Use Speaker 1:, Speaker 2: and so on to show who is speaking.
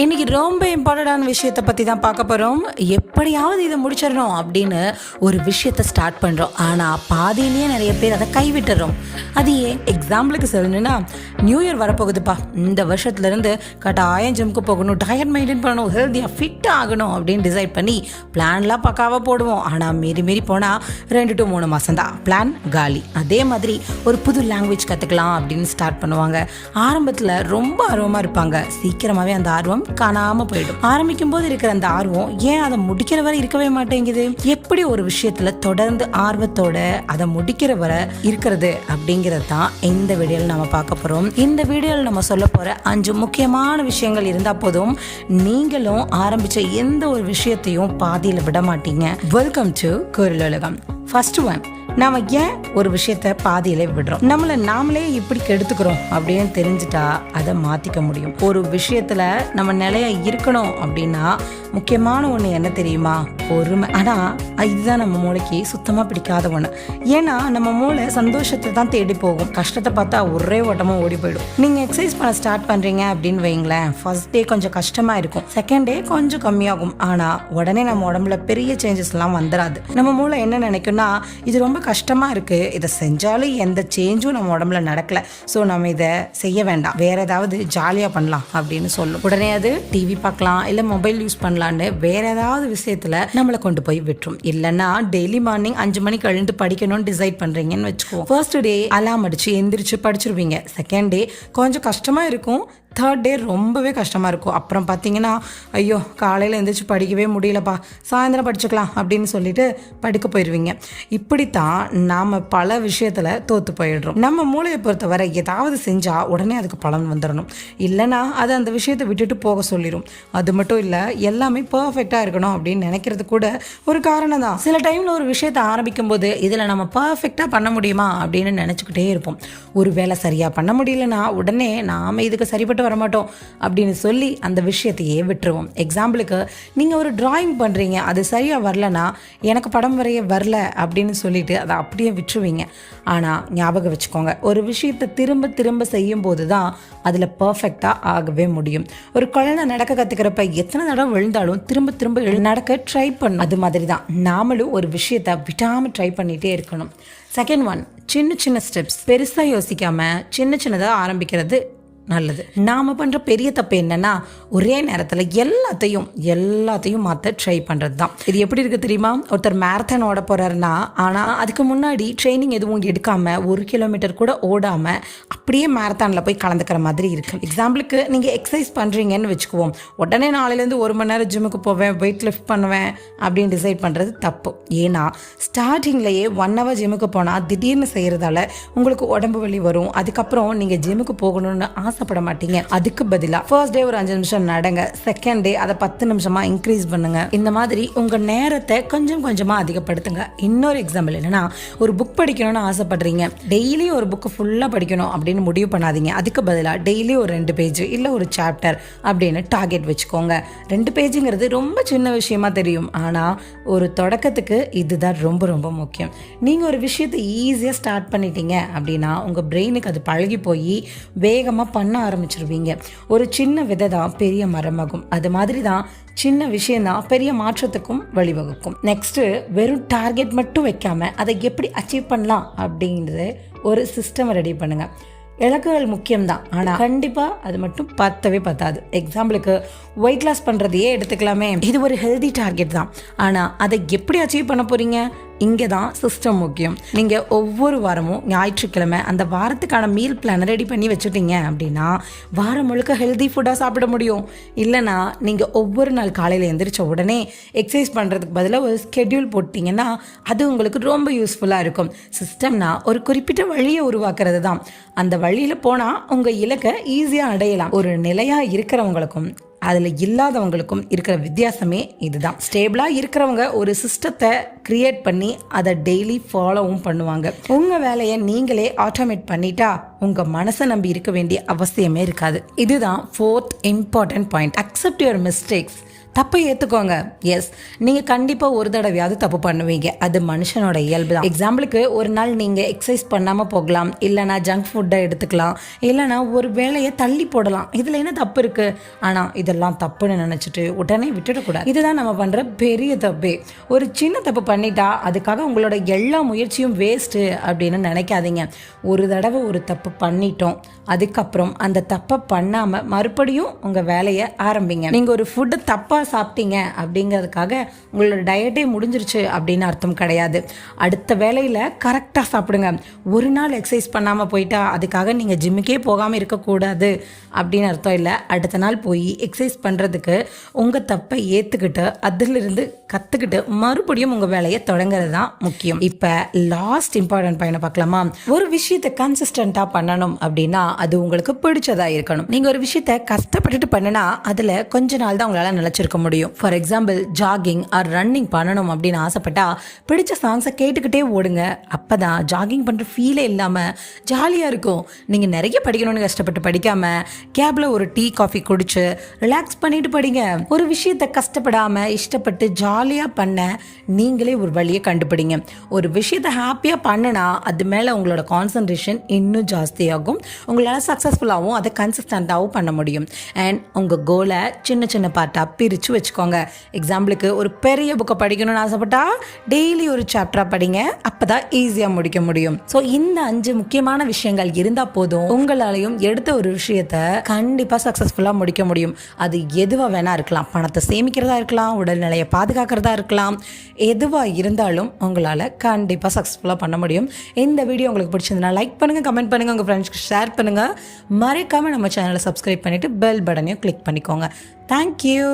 Speaker 1: இன்னைக்கு ரொம்ப இம்பார்ட்டண்டான விஷயத்தை பற்றி தான் பார்க்க போகிறோம் எப்படியாவது இதை முடிச்சிடணும் அப்படின்னு ஒரு விஷயத்தை ஸ்டார்ட் பண்ணுறோம் ஆனால் பாதியிலேயே நிறைய பேர் அதை கைவிட்டுறோம். அது ஏன்? எக்ஸாம்பிளுக்கு சொல்லணும்னா நியூ இயர் வரப்போகுதுப்பா. இந்த வருஷத்துலேருந்து கட்டாயம் ஜிம்க்கு போகணும் டயட் மெயின்டைன் பண்ணணும் ஹெல்த்தியாக ஃபிட் ஆகணும் அப்படின்னு டிசைட் பண்ணி பிளான்லாம் பக்காவாக போடுவோம். ஆனால் மீறி மீறி போனால் ரெண்டு டு மூணு மாதம் தான். பிளான் காலி. அதே மாதிரி ஒரு புது லாங்குவேஜ் கற்றுக்கலாம் அப்படின்னு ஸ்டார்ட் பண்ணுவாங்க. ஆரம்பத்தில் ரொம்ப ஆர்வமாக இருப்பாங்க. சீக்கிரமாகவே அந்த ஆர்வம் காணாமல் போயிடும். ஆரம்பிக்கும் போது இருக்கிற அந்த ஆர்வம் ஏன் அதை முடிக்கிற வரை இருக்கவே மாட்டேங்குது? எப்படி ஒரு விஷயத்தில் தொடர்ந்து ஆர்வத்தோட அதை முடிக்கிற வரை இருக்கிறது அப்படிங்கிறது தான் இந்த வீடியோவில் நம்ம பார்க்க போகிறோம் இந்த வீடியோவில் நம்ம சொல்ல போகிற அஞ்சு முக்கியமான விஷயங்கள் இருந்தால் போதும். நீங்களும் ஆரம்பித்த எந்த ஒரு விஷயத்தையும் பாதியில் விட மாட்டீங்க. Welcome to Kuralulagam first one நாம ஏன் ஒரு விஷயத்த பாதியிலே விடுறோம்? நம்மளை நாமளே இப்படி கெடுத்துக்கிறோம் அப்படின்னு தெரிஞ்சுட்டா அதை மாத்திக்க முடியும். ஒரு விஷயத்துல நம்ம நிலையா இருக்கணும் அப்படின்னா முக்கியமான ஒண்ணு என்ன தெரியுமா? பொறுமை. ஆனா இதுதான் நம்ம மூளைக்கு சுத்தமா பிடிக்காத ஒண்ணு. ஏன்னா நம்ம மூளை சந்தோஷத்தை தான் தேடி போகும். கஷ்டத்தை பார்த்தா ஒரே ஓட்டமா ஓடி போயிடும். நீங்க எக்ஸசைஸ் பண்ண ஸ்டார்ட் பண்றீங்க அப்படின்னு வைங்களேன் ஃபர்ஸ்ட் டே கொஞ்சம் கஷ்டமா இருக்கும். செகண்ட் டே கொஞ்சம் கம்மியாகும். ஆனா உடனே நம்ம உடம்புல பெரிய சேஞ்சஸ் எல்லாம் வந்துடாது நம்ம மூளை என்ன நினைக்கும்னா இது ரொம்ப கஷ்டமாக இருக்குது இதை செஞ்சாலும் எந்த சேஞ்சும் நம்ம உடம்புல நடக்கல. ஸோ நம்ம இதை செய்ய வேண்டாம். வேற ஏதாவது ஜாலியாக பண்ணலாம் அப்படின்னு சொல்லும். உடனே அது டிவி பார்க்கலாம் இல்லை மொபைல் யூஸ் பண்ணலான்னு வேற ஏதாவது விஷயத்தில் நம்மளை கொண்டு போய் விட்டுரும். இல்லைன்னா டெய்லி மார்னிங் அஞ்சு மணிக்கு எழுந்து படிக்கணும்னு டிசைட் பண்ணுறீங்கன்னு வச்சுக்கோ ஃபர்ஸ்ட் டே அலாம் அடிச்சு எந்திரிச்சு படிச்சிருவீங்க. செகண்ட் டே கொஞ்சம் கஷ்டமாக இருக்கும். தேர்ட் டே ரொம்பவே கஷ்டமாக இருக்கும். அப்புறம் பார்த்தீங்கன்னா ஐயோ காலையில் எழுந்திரிச்சு படிக்கவே முடியலப்பா. சாயந்தரம் படிச்சுக்கலாம் அப்படின்னு சொல்லிட்டு படுக்க போயிடுவீங்க இப்படித்தான் நாம் பல விஷயத்தில் தோற்று போயிடுறோம். நம்ம மூளையை பொறுத்தவரை ஏதாவது செஞ்சால் உடனே அதுக்கு பலன் வந்துடணும். இல்லைன்னா அது அந்த விஷயத்தை விட்டுட்டு போக சொல்லிடும் அது மட்டும் இல்லை எல்லாமே பர்ஃபெக்டாக இருக்கணும் அப்படின்னு நினைக்கிறது கூட ஒரு காரணம் தான். சில டைமில் ஒரு விஷயத்தை ஆரம்பிக்கும் போது இதில் நம்ம பர்ஃபெக்டாக பண்ண முடியுமா அப்படின்னு நினச்சிக்கிட்டே இருப்போம். ஒரு வேலை சரியாக பண்ண முடியலன்னா உடனே நாம் இதுக்கு சரிப்பட்ட வரமாட்டோம் அப்படின்னு சொல்லி அந்த விஷயத்தையே விட்டுருவோம். எக்ஸாம்பிளுக்கு நீங்கள் ஒரு டிராயிங் பண்ணுறீங்க அது சரியாக வரலனா எனக்கு படம் வரைய வரல அப்படின்னு சொல்லிட்டு அதை அப்படியே விட்டுருவீங்க. ஆனால் ஞாபகம் வச்சுக்கோங்க ஒரு விஷயத்தை திரும்ப திரும்ப செய்யும் போது தான் அதில் பர்ஃபெக்டாக ஆகவே முடியும். ஒரு குழந்தை நடக்க கற்றுக்கிறப்ப எத்தனை தடவை விழுந்தாலும் திரும்ப திரும்ப நடக்க ட்ரை பண்ணும். அது மாதிரி தான். நாமளும் ஒரு விஷயத்தை விடாமல் ட்ரை பண்ணிகிட்டே இருக்கணும். செகண்ட் ஒன் சின்ன சின்ன ஸ்டெப்ஸ் பெருசாக யோசிக்காமல் சின்ன சின்னதாக ஆரம்பிக்கிறது நல்லது. நாம பண்ற பெரிய தப்பு என்னன்னா ஒரே நேரத்துல எல்லாத்தையும் எல்லாத்தையும் மாத்த ட்ரை பண்றது தான் இது எப்படி இருக்கு தெரியுமா? ஒருத்தர் மேரத்தான் ஓட போறாருன்னா ஆனா அதுக்கு முன்னாடி ட்ரைனிங் எதுவும் எடுக்காம ஒரு கிலோமீட்டர் கூட ஓடாம அப்படியே மேரத்தான்ல போய் கலந்துக்கிற மாதிரி இருக்கு. எக்ஸாம்பிளுக்கு நீங்க எக்ஸசைஸ் பண்றீங்கன்னு வச்சுக்குவோம். உடனே நாளையிலேருந்து ஒரு மணி நேரம் ஜிம்முக்கு போவேன் வெயிட் லிஃப்ட் பண்ணுவேன் அப்படின்னு டிசைட் பண்றது தப்பு. ஏன்னா ஸ்டார்டிங்லயே ஒன் ஹவர் ஜிம்முக்கு போனா திடீர்னு செய்யறதால உங்களுக்கு உடம்பு வலி வரும். அதுக்கப்புறம் நீங்க ஜிம்முக்கு போகணும்னு ஆசைப்பட மாட்டீங்க அதுக்கு பதிலாக ஃபர்ஸ்ட் டே ஒரு அஞ்சு நிமிஷம் நடங்க. செகண்ட் டே அதை பத்து நிமிஷமா இன்க்ரீஸ் பண்ணுங்க. இந்த மாதிரி உங்க நேரத்தை கொஞ்சம் கொஞ்சமா அதிகப்படுத்துங்க. இன்னொரு எக்ஸாம்பிள் என்னன்னா ஒரு புக் படிக்கணும்னு ஆசைப்படுறீங்க. டெய்லி ஒரு புக்கு ஃபுல்லாக படிக்கணும் அப்படின்னு முடிவு பண்ணாதீங்க. அதுக்கு பதிலாக டெய்லி ஒரு ரெண்டு பேஜ் இல்லை ஒரு சாப்டர் அப்படின்னு டார்கெட் வச்சுக்கோங்க. ரெண்டு பேஜுங்கிறது ரொம்ப சின்ன விஷயமா தெரியும். ஆனால் ஒரு தொடக்கத்துக்கு இதுதான் ரொம்ப ரொம்ப முக்கியம். நீங்கள் ஒரு விஷயத்தை ஈஸியாக ஸ்டார்ட் பண்ணிட்டீங்க அப்படின்னா உங்கள் பிரெயினுக்கு அது பழகி போய் வேகமாக பண்ண ஆரம்பிச்சிருவீங்க. ஒரு சின்ன விதை தான் பெரிய மரமாகும். அது மாதிரி தான் சின்ன விஷயந்தான் பெரிய மாற்றத்துக்கும் வழிவகுக்கும். நெக்ஸ்ட்டு வெறும் டார்கெட் மட்டும் வைக்காமல் அதை எப்படி அச்சீவ் பண்ணலாம் அப்படிங்கிறது ஒரு சிஸ்டம் ரெடி பண்ணுங்கள் இலக்குகள் முக்கியம்தான் ஆனால் கண்டிப்பாக அது மட்டும் பத்தவே பத்தாது. எக்ஸாம்பிளுக்கு வெயிட் லாஸ் பண்ணுறதையே எடுத்துக்கலாமே. இது ஒரு ஹெல்தி டார்கெட் தான். ஆனால் அதை எப்படி அச்சீவ் பண்ண போகிறீங்க இங்கே தான் சிஸ்டம் முக்கியம். நீங்கள் ஒவ்வொரு வாரமும் ஞாயிற்றுக்கிழமை அந்த வாரத்துக்கான மீல் பிளான் ரெடி பண்ணி வச்சுட்டீங்க அப்படின்னா வாரம் முழுக்க ஹெல்தி ஃபுட்டாக சாப்பிட முடியும். இல்லைனா நீங்கள் ஒவ்வொரு நாள் காலையில் எந்திரிச்ச உடனே எக்ஸசைஸ் பண்ணுறதுக்கு பதிலாக ஒரு ஸ்கெட்யூல் போட்டிங்கன்னா அது உங்களுக்கு ரொம்ப யூஸ்ஃபுல்லாக இருக்கும். சிஸ்டம்னா ஒரு குறிப்பிட்ட வழியை உருவாக்குறது தான் அந்த வழியில் போனால் உங்கள் இலக்கை ஈஸியாக அடையலாம். ஒரு நிலையாக இருக்கிறவங்களுக்கும் அதில் இல்லாதவங்களுக்கும் இருக்கிற வித்தியாசமே இதுதான். ஸ்டேபிளாக இருக்கிறவங்க ஒரு சிஸ்டத்தை கிரியேட் பண்ணி அதை டெய்லி ஃபாலோவும் பண்ணுவாங்க. உங்கள் வேலையை நீங்களே ஆட்டோமேட் பண்ணிட்டா உங்கள் மனசை நம்பி இருக்க வேண்டிய அவசியமே இருக்காது. இதுதான் fourth important point accept your mistakes தப்பை ஏற்றுக்கோங்க எஸ் நீங்கள் கண்டிப்பாக ஒரு தடவையாவது தப்பு பண்ணுவீங்க. அது மனுஷனோட இயல்பு தான். எக்ஸாம்பிளுக்கு ஒரு நாள் நீங்கள் எக்ஸசைஸ் பண்ணாமல் போகலாம். இல்லைனா ஜங்க் ஃபுட்டை எடுத்துக்கலாம். இல்லைனா ஒரு வேலையை தள்ளி போடலாம். இதில் என்ன தப்பு இருக்குது ஆனால் இதெல்லாம் தப்புன்னு நினச்சிட்டு உடனே விட்டுடக்கூடாது இதுதான் நம்ம பண்ணுற பெரிய தப்பே. ஒரு சின்ன தப்பு பண்ணிட்டா அதுக்காக உங்களோட எல்லா முயற்சியும் வேஸ்ட்டு அப்படின்னு நினைக்காதீங்க. ஒரு தடவை ஒரு தப்பு பண்ணிட்டோம். அதுக்கப்புறம் அந்த தப்பை பண்ணாமல் மறுபடியும் உங்கள் வேலையை ஆரம்பிங்க. நீங்கள் ஒரு ஃபுட்டு தப்பாக சாப்பிட்டீங்க அப்படிங்கிறதுக்காக உங்களோட டயட்டே முடிஞ்சிருச்சு அப்படின்னு அர்த்தம் கிடையாது. அடுத்த வேலையில் கரெக்டாக சாப்பிடுங்க. ஒரு நாள் எக்ஸசைஸ் பண்ணாமல் போயிட்டா அதுக்காக நீங்கள் ஜிம்முக்கே போகாமல் இருக்கக்கூடாது அப்படின்னு அர்த்தம் இல்லை. அடுத்த நாள் போய் எக்ஸசைஸ் பண்ணுறதுக்கு உங்கள் தப்பை ஏற்றுக்கிட்டு அதிலிருந்து கற்றுக்கிட்டு மறுபடியும் உங்கள் வேலையை தொடங்குறது தான் முக்கியம். இப்போ லாஸ்ட் இம்பார்ட்டன்ட் பையனை பார்க்கலாமா? ஒரு விஷயத்தை கன்சிஸ்டண்ட்டாக பண்ணணும் அப்படின்னா அது உங்களுக்கு பிடிச்சதாக இருக்கணும். நீங்கள் ஒரு விஷயத்த கஷ்டப்பட்டுட்டு பண்ணினா அதில் கொஞ்ச நாள் தான் உங்களால் இருக்க முடியும். For example jogging or running பண்ணணும் அப்படின்னு ஆசைப்பட்டா பிடிச்ச சாங்ஸை கேட்டுக்கிட்டே ஓடுங்க. அப்போ தான் ஜாகிங் பண்ணுற ஃபீலே இல்லாமல் ஜாலியாக இருக்கும். நீங்கள் நிறைய படிக்கணும்னு கஷ்டப்பட்டு படிக்காமல் கேபில் ஒரு டீ காஃபி குடிச்சு ரிலாக்ஸ் பண்ணிட்டு படிங்க. ஒரு விஷயத்தை கஷ்டப்படாமல் இஷ்டப்பட்டு ஜாலியாக பண்ண நீங்களே ஒரு வழியை கண்டுபிடிங்க. ஒரு விஷயத்தை ஹாப்பியாக பண்ணனா அது மேலே உங்களோட கான்சன்ட்ரேஷன் இன்னும் ஜாஸ்தியாகும். உங்களால் சக்ஸஸ்ஃபுல்லாகவும் அதை கன்சிஸ்டண்ட்டாகவும் பண்ண முடியும். அண்ட் உங்கள் கோலை சின்ன சின்ன பார்ட்டாக பிரித்து வச்சுக்கோங்க. எக்ஸாம்பிளுக்கு ஒரு பெரிய புக்கை படிக்கணும்னு ஆசைப்பட்டா டெய்லி ஒரு சாப்டராக படிங்க. அப்போ தான் ஈஸியாக முடிக்க முடியும். ஸோ இந்த அஞ்சு முக்கியமான விஷயங்கள் இருந்தால் போதும் உங்களாலையும் எடுத்த ஒரு விஷயத்த கண்டிப்பாக சக்ஸஸ்ஃபுல்லாக முடிக்க முடியும். அது எதுவாக வேணால் இருக்கலாம். பணத்தை சேமிக்கிறதா இருக்கலாம். உடல்நிலையை பாதுகாக்கிறதா இருக்கலாம். எதுவாக இருந்தாலும் உங்களால் கண்டிப்பாக சக்ஸஸ்ஃபுல்லாக பண்ண முடியும். இந்த வீடியோ உங்களுக்கு பிடிச்சிருந்தனா லைக் பண்ணுங்கள் கமெண்ட் பண்ணுங்கள் உங்கள் ஃப்ரெண்ட்ஸ்க்கு ஷேர் பண்ணுங்கள் மறைக்காமல் நம்ம சேனலை சப்ஸ்கிரைப் பண்ணிவிட்டு பெல் பட்டனையும் கிளிக் பண்ணிக்கோங்க. தேங்க்யூ